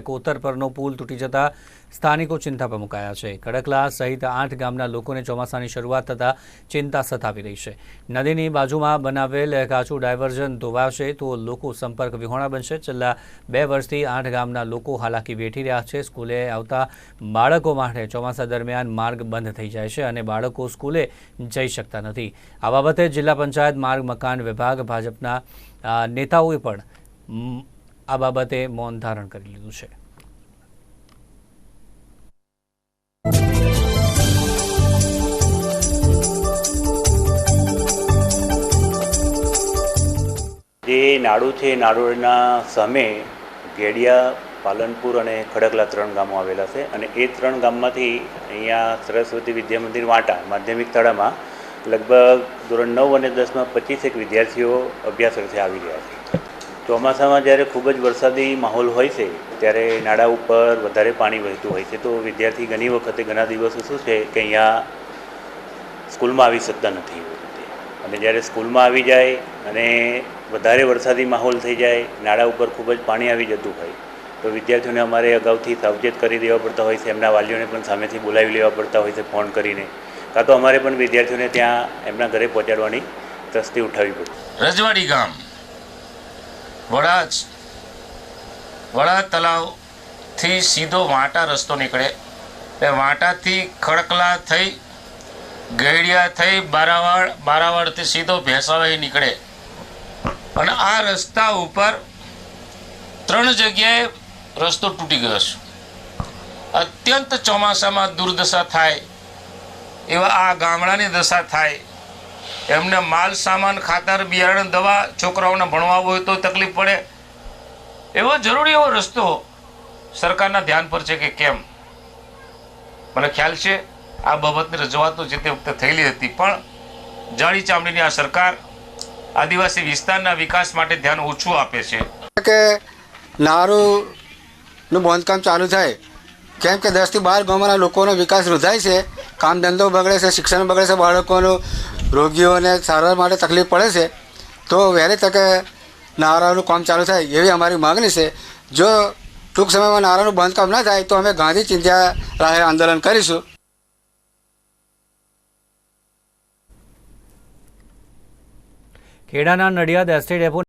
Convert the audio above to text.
કોતર પરનો પુલ તૂટી જતા સ્થાનિકો ચિંતા પર મુકાયા છે. કડકલા સહિત આઠ ગામના લોકોને ચોમાસાની શરૂઆત થતાં ચિંતા સતાવી રહી છે. નદીની બાજુમાં બનાવેલ કાચું ડાયવર્ઝન ધોવાશે તો લોકો સંપર્ક વિહોણા બનશે. છેલ્લા બે વર્ષથી આઠ ગામના લોકો હાલાકી વેઠી રહ્યા છે. સ્કૂલે આવતા બાળકો માટે ચોમાસા દરમિયાન માર્ગ બંધ થઈ જાય છે અને બાળકો સ્કૂલે જઈ શકતા નથી. આ બાબતે જિલ્લા પંચાયત માર્ગ મકાન વિભાગ ભાજપના નેતાઓએ પણ આ બાબતે મૌન ધારણ કરી લીધું છે. જે નાડુ છે નાડુના સામે ગેડિયા પાલનપુર અને ખડકલા ત્રણ ગામો આવેલા છે અને એ ત્રણ ગામમાંથી અહીંયા સરસ્વતી વિદ્યા મંદિર વાંટા માધ્યમિક શાળામાં લગભગ ધોરણ નવ અને દસમાં પચીસેક વિદ્યાર્થીઓ અભ્યાસ અર્થે આવી રહ્યા છે. ચોમાસામાં જ્યારે ખૂબ જ વરસાદી માહોલ હોય છે, ત્યારે નાળા ઉપર વધારે પાણી વહેતું હોય છે, તો વિદ્યાર્થી ઘણી વખતે ઘણા દિવસો શું છે કે અહીંયા સ્કૂલમાં આવી શકતા નથી અને જ્યારે સ્કૂલમાં આવી જાય અને વધારે વરસાદી માહોલ થઈ જાય, નાળા ઉપર ખૂબ જ પાણી આવી જતું હોય, તો વિદ્યાર્થીઓને અમારે અગાઉથી સાવચેત કરી દેવા પડતા હોય છે, એમના વાલીઓને પણ સામેથી બોલાવી લેવા પડતા હોય છે ફોન કરીને. કાં તો અમારે પણ વિદ્યાર્થીઓને ત્યાં એમના ઘરે પહોંચાડવાની તસ્તી ઉઠાવવી પડે રજવાડી ગામ. વડાજ વડા તલાવથી સીધો વાંટા રસ્તો નીકળે. એ વાંટાથી ખડકલા થઈ, ગેડિયા થઈ બારાવાડ બારાવાડથી સીધો ભેંસાવાઈ નીકળે. અને આ રસ્તા ઉપર ત્રણ જગ્યાએ રસ્તો તૂટી ગયો છે. અત્યંત ચોમાસામાં દુર્દશા થાય, એવા આ ગામડાની દશા થાય. એમને માલ, સામાન, ખાતર, બિયારણ, દવા, છોકરાઓને ભણવા હોય તો તકલીફ પડે. એવો જરૂરી એવો રસ્તો સરકારના ધ્યાન પર છે કે કેમ? મને ખ્યાલ છે આ બાબતની રજૂઆતો જે તે વખતે થયેલી હતી. પણ જાળી ચામડીની આ સરકાર આદિવાસી વિસ્તારના વિકાસ માટે ધ્યાન ઓછું આપે છે. કે નારુંનું બાંધકામ ચાલુ થાય, કેમ કે દસથી બાર ગામોના લોકોનો વિકાસ રૂધાય છે, કામ ધંધો બગડે છે, શિક્ષણ બગડે છે, બાળકોનું રોગીઓને સારવાર માટે તકલીફ પડે છે, તો વહેલી તકે નારાનું કામ ચાલુ થાય એવી અમારી માગણી છે. જો ટૂંક સમયમાં નારાનું બાંધકામ ના થાય, તો અમે ગાંધી ચિંધ્યા રાહે આંદોલન કરીશું. ખેડાના નડિયાદ એસટી ડેપો